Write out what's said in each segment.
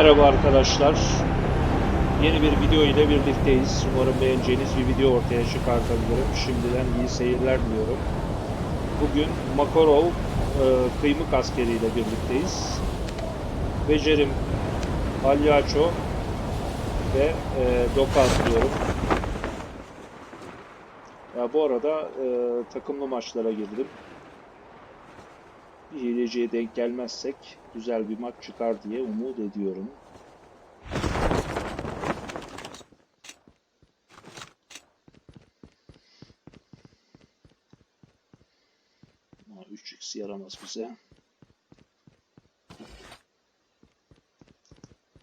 Merhaba arkadaşlar. Yeni bir video ile birlikteyiz. Umarım beğeneceğiniz bir video ortaya çıkartabilirim. Şimdiden iyi seyirler diliyorum. Bugün Makarov e, kıymık askeri ile birlikteyiz. Becerim Palyaço ve e, Doka atlıyorum. Ya bu arada e, takımlı maçlara girdim. Bir hileciye denk gelmezsek güzel bir maç çıkar diye umut ediyorum. Ama 3x yaramaz bize.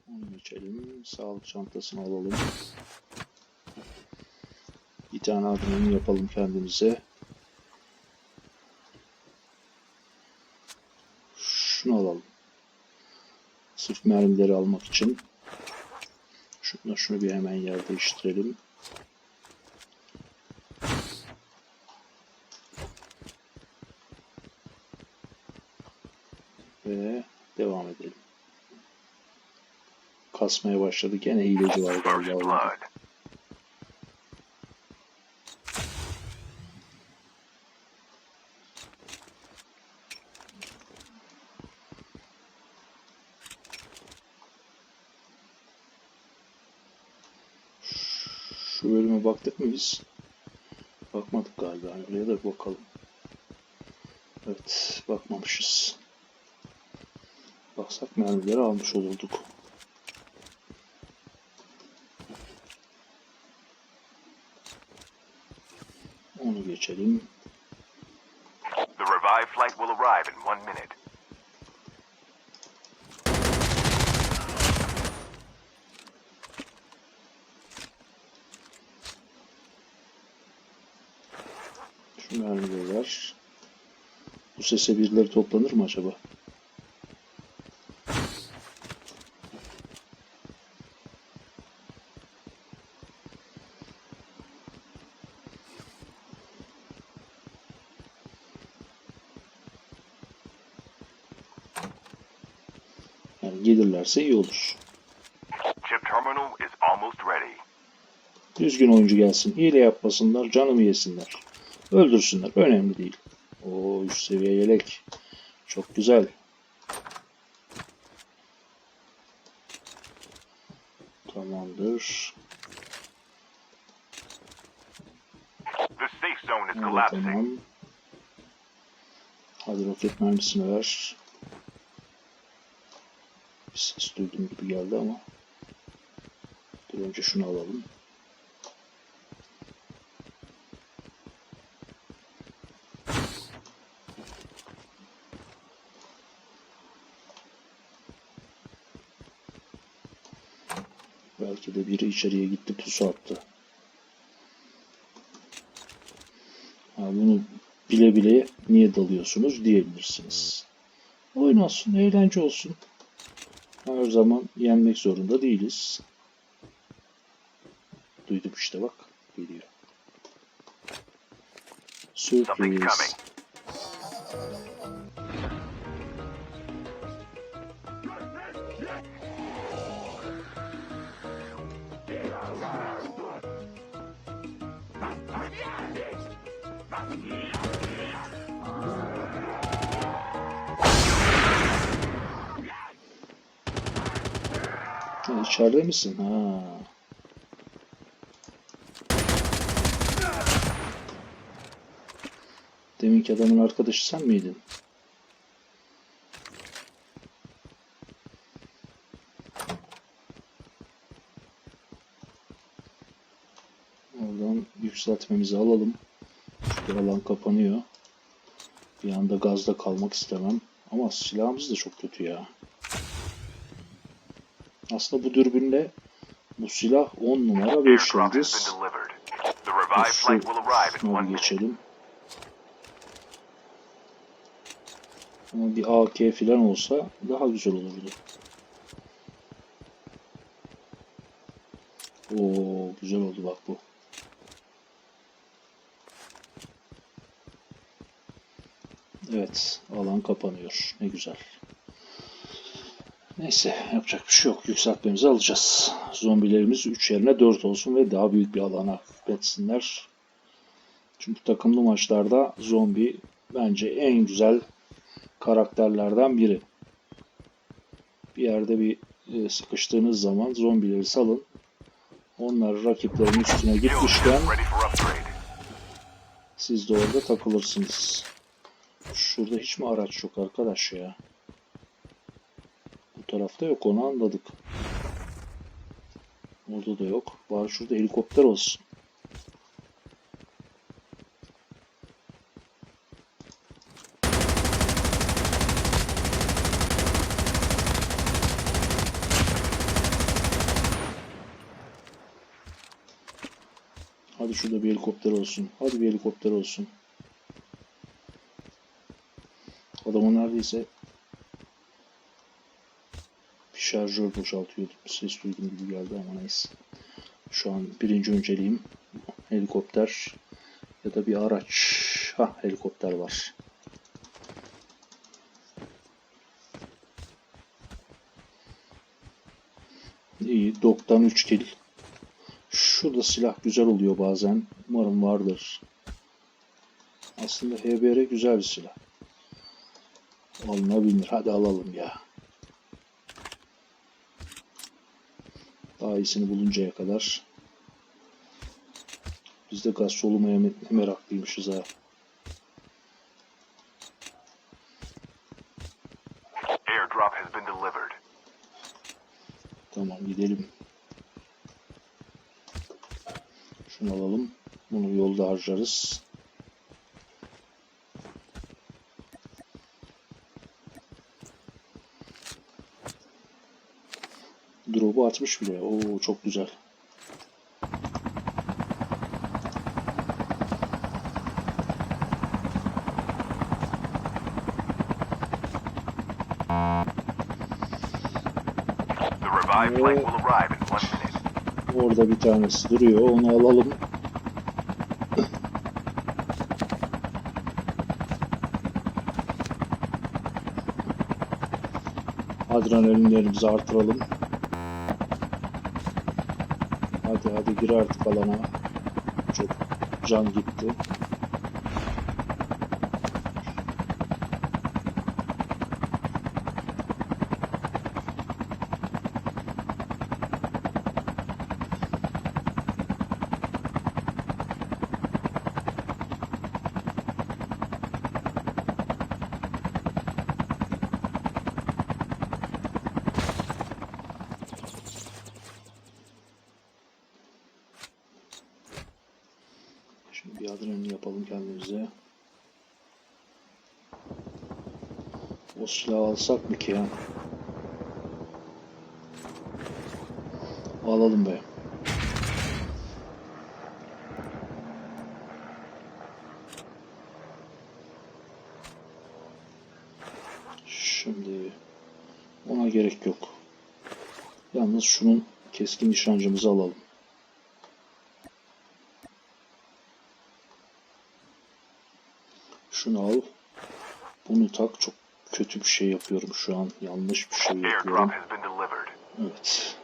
Onu geçelim. Sağlık çantasını alalım. Bir tane adını yapalım kendimize. Şunu alalım. Sırf mermileri almak için. Şunu, şunu bir hemen yer değiştirelim. Ve devam edelim. Kasmaya başladı. Gene hileci var galiba. Baktık mı biz? Bakmadık galiba. Oraya da bakalım. Evet, bakmamışız. Baksak mermileri almış olurduk. Onu geçelim. The revived flight will arrive in one minute. Şu mermileri ver. Bu sese birileri toplanır mı acaba? Yani gelirlerse iyi olur. Düzgün oyuncu gelsin. Hile yapmasınlar, canımı yesinler. Öldürsünler. Önemli değil. O üst seviye yelek. Çok güzel. Tamamdır. Evet, tamam. Hadi roket mermisini ver. Bir ses duydum gibi geldi ama. Dur önce şunu alalım. Belki de biri içeriye gitti pusu attı. Ha, bunu bile bile niye dalıyorsunuz diyebilirsiniz. Oyun olsun, eğlence olsun. Her zaman yenmek zorunda değiliz. Duydum işte bak. Geliyor. Sürpriz. İçeride misin? Ha. Deminki adamın arkadaşı sen miydin? Oradan yükseltmemizi alalım. Çünkü alan kapanıyor. Bir anda gazda kalmak istemem. Ama silahımız da çok kötü ya. Aslında bu dürbünle bu silah 10 numara 5 Airdrop has yıldız. minute. geçelim. Ama bir AK falan olsa daha güzel olurdu. Oo güzel oldu bak bu. Evet, alan kapanıyor. Ne güzel. Neyse yapacak bir şey yok. Yükseltmemizi alacağız. Zombilerimiz 3 yerine 4 olsun ve daha büyük bir alana hükmetsinler. Çünkü takımlı maçlarda zombi bence en güzel karakterlerden biri. Bir yerde bir e, sıkıştığınız zaman zombileri salın. Onlar rakiplerin üstüne gitmişken siz de orada takılırsınız. Şurada hiç mi araç yok arkadaş ya? Tarafta yok onu anladık. Orada da yok. Bari şurada helikopter olsun. Hadi şurada bir helikopter olsun. Hadi bir helikopter olsun. Adamı neredeyse şarjör boşaltıyordu. Ses duydum gibi geldi ama neyse. Şu an birinci önceliğim helikopter ya da bir araç. Ha helikopter var. İyi. Doktan 3 kill. Şurada silah güzel oluyor bazen. Umarım vardır. Aslında HBR güzel bir silah. Alınabilir. Hadi alalım ya. Daha iyisini buluncaya kadar. Biz de gaz solumaya me- meraklıymışız ha. Airdrop has been delivered. Tamam gidelim. Şunu alalım. Bunu yolda harcarız. Atmış bile. Oo çok güzel. Minute. Orada bir tanesi duruyor. Onu alalım. Adrenalinlerimizi artıralım. Hadi gir artık alana. Çok can gitti. Bir adrenalin yapalım kendimize. O silahı alsak mı ki ya? Alalım be. Şimdi ona gerek yok. Yalnız şunun keskin nişancımızı alalım. Şunu al. Bunu tak. Çok kötü bir şey yapıyorum şu an. Yanlış bir şey yapıyorum. Evet.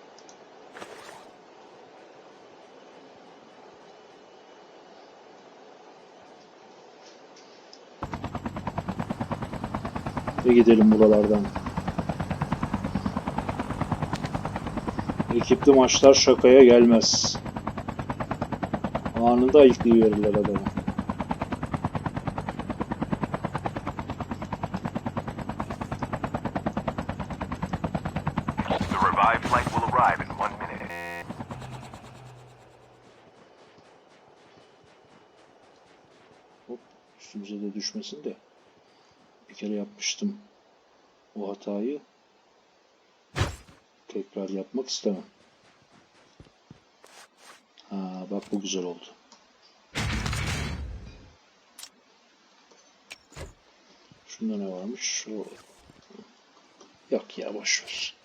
Ve gidelim buralardan. Ekipli maçlar şakaya gelmez. Anında ayıklayıverirler adamı. The revived flight will arrive in one minute. Hop üstümüze de düşmesin de. Bir kere yapmıştım o hatayı. Tekrar yapmak istemem. Ha bak bu güzel oldu. Şunda ne varmış? O... Yok ya boş ver.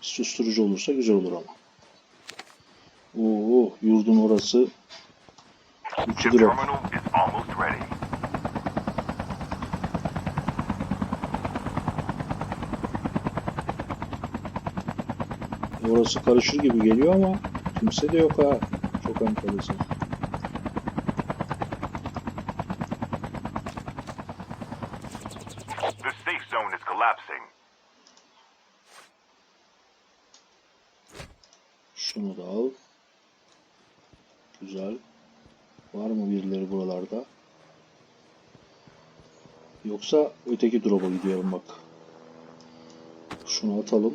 Susturucu olursa güzel olur ama. Oo yurdun orası. Duruyor. Orası karışır gibi geliyor ama kimse de yok ha. Çok enteresan. Yoksa öteki drop'a gidiyorum bak. Şunu atalım.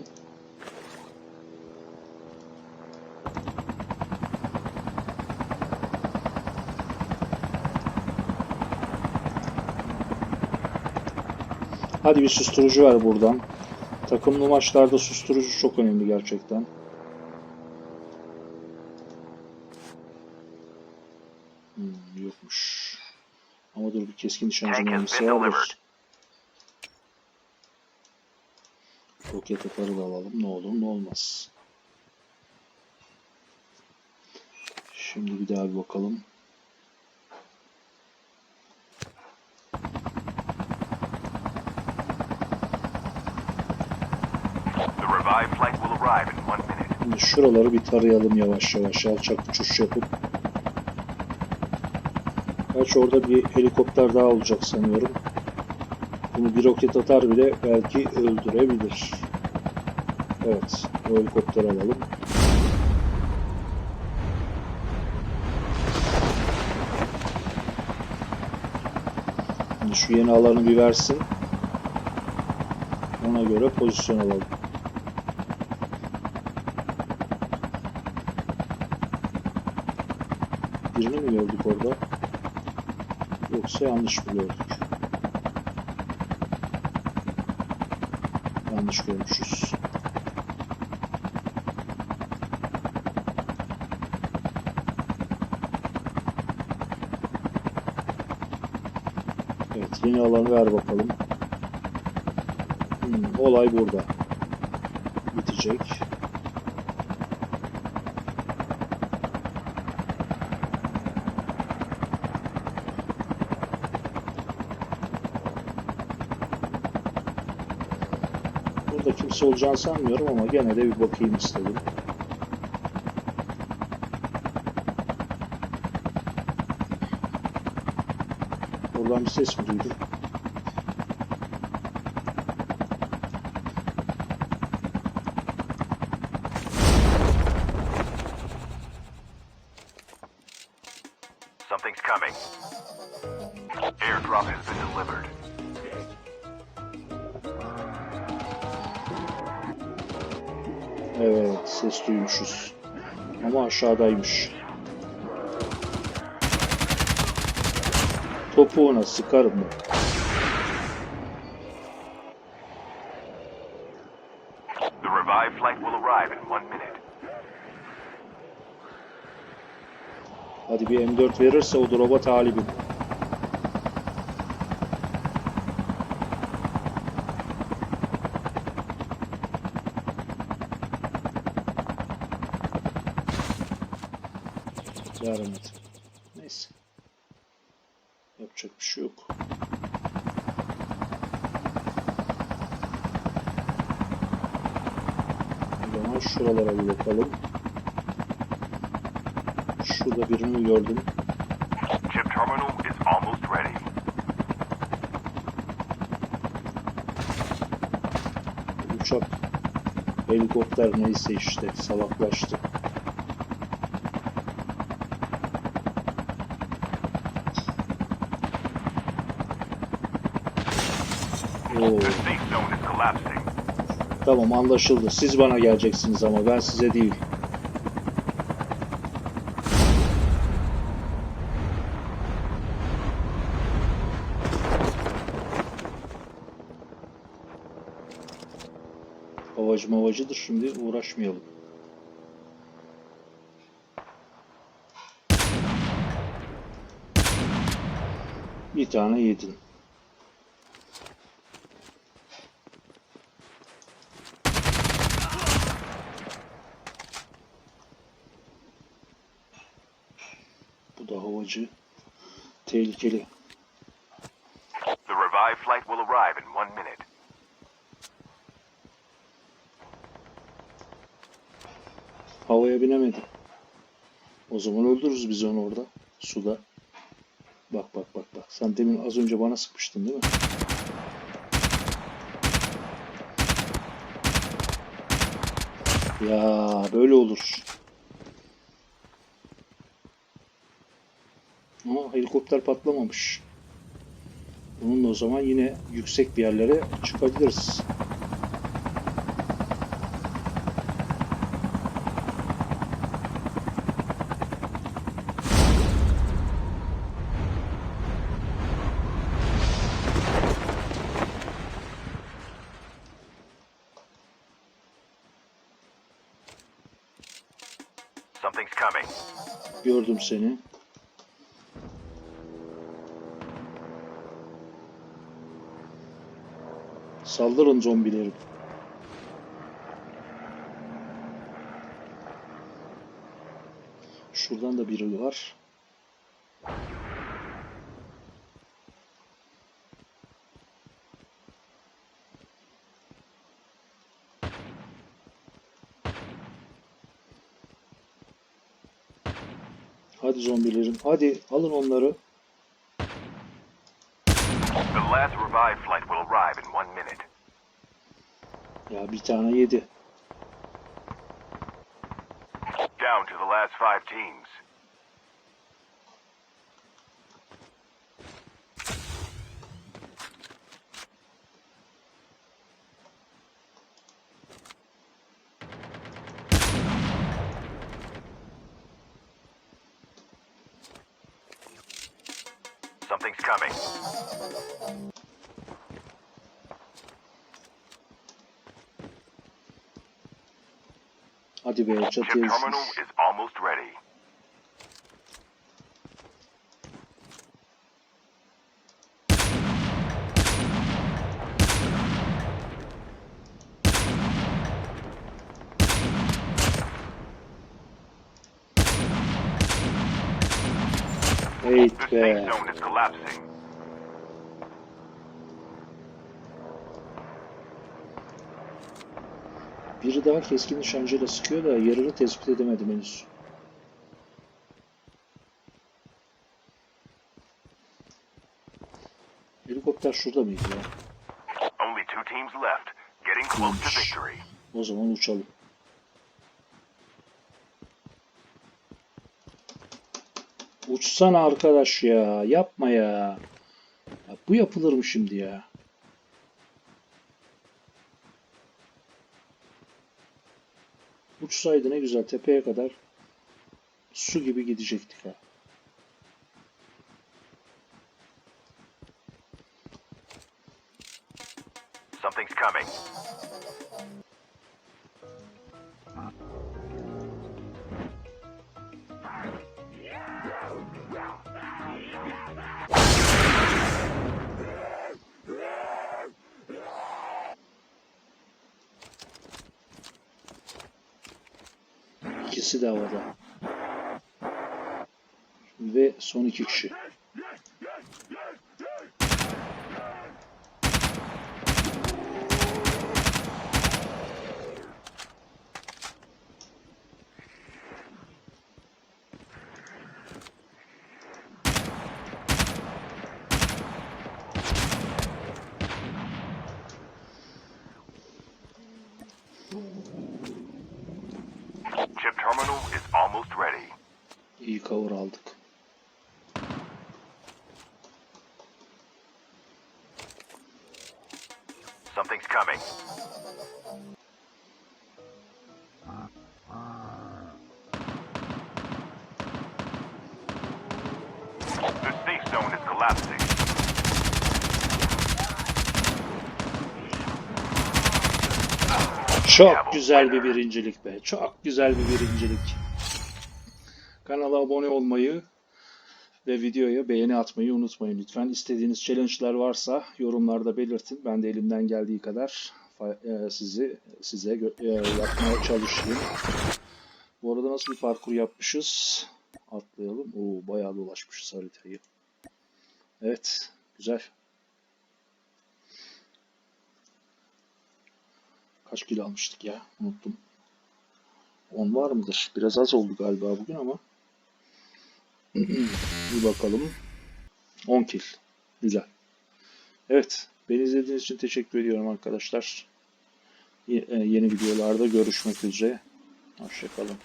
Hadi bir susturucu ver buradan. Takımlı maçlarda susturucu çok önemli gerçekten. Hmm, yokmuş. Ama dur bir keskin nişancı mermisi alır. Roket atarı da alalım. Ne olur ne olmaz. Şimdi bir daha bir bakalım. Şimdi şuraları bir tarayalım yavaş yavaş. Alçak uçuş yapıp. Gerçi orada bir helikopter daha olacak sanıyorum. Bunu bir roket atar bile belki öldürebilir. Evet. Helikopter alalım. Şimdi şu yeni alanı bir versin. Ona göre pozisyon alalım. Birini mi gördük orada? Yoksa yanlış mı gördük? Yanlış görmüşüz. Evet, yeni alanı ver bakalım. Hmm, olay burada. Bitecek. Burada kimse olacağını sanmıyorum ama gene de bir bakayım istedim. Oradan bir ses mi duydum? Something's coming. Airdrop has been delivered. Evet, ses duymuşuz. Ama aşağıdaymış. Topuğuna sıkarım mı? The revived flight will arrive in one minute. Hadi bir M4 verirse o drop'a talibim. Vermedi. Neyse. Yapacak bir şey yok. O zaman şuralara bir bakalım. Şurada birini gördüm. Chip terminal is almost ready. Uçak, helikopter neyse işte salaklaştı. Oo, The safe zone is collapsing. Tamam anlaşıldı. Siz bana geleceksiniz ama ben size değil. Havacı mavacıdır şimdi uğraşmayalım. Bir tane yedin. Havacı. Tehlikeli. The revived flight will arrive in one minute. Havaya binemedi. O zaman öldürürüz biz onu orada. Suda. Bak bak bak bak. Sen demin az önce bana sıkmıştın değil mi? Ya böyle olur. Ama helikopter patlamamış. Bununla o zaman yine yüksek bir yerlere çıkabiliriz. Gördüm seni. Saldırın zombileri. Şuradan da biri var. Hadi zombilerim. Hadi alın onları. The last will arrive in one minute. Ya bir tane yedi. Down to the last five teams. Hadi be Chip çatıya terminal düşmüş. is almost ready. Hey The safe be. zone is collapsing. Daha keskin nişancıyla sıkıyor da yerini tespit edemedim henüz. Helikopter şurada mıydı ya? Only two teams left. Getting close to victory. O zaman uçalım. Uçsana arkadaş ya. Yapma ya. ya bu yapılır mı şimdi ya? Uçsaydı ne güzel tepeye kadar su gibi gidecektik ha. İkisi de havada. Ve son iki kişi. Chip terminal is almost ready. İyi cover aldık. Something's coming. The safe zone is collapsing. Çok güzel bir birincilik be. Çok güzel bir birincilik. Kanala abone olmayı ve videoya beğeni atmayı unutmayın lütfen. İstediğiniz challenge'lar varsa yorumlarda belirtin. Ben de elimden geldiği kadar e, sizi size e, yapmaya çalışayım. Bu arada nasıl bir parkur yapmışız? Atlayalım. Oo bayağı dolaşmışız haritayı. Evet, güzel. Kaç kilo almıştık ya? Unuttum. 10 var mıdır? Biraz az oldu galiba bugün ama. Bir bakalım. 10 kill. Güzel. Evet. Beni izlediğiniz için teşekkür ediyorum arkadaşlar. E, Yeni videolarda görüşmek üzere. Hoşçakalın.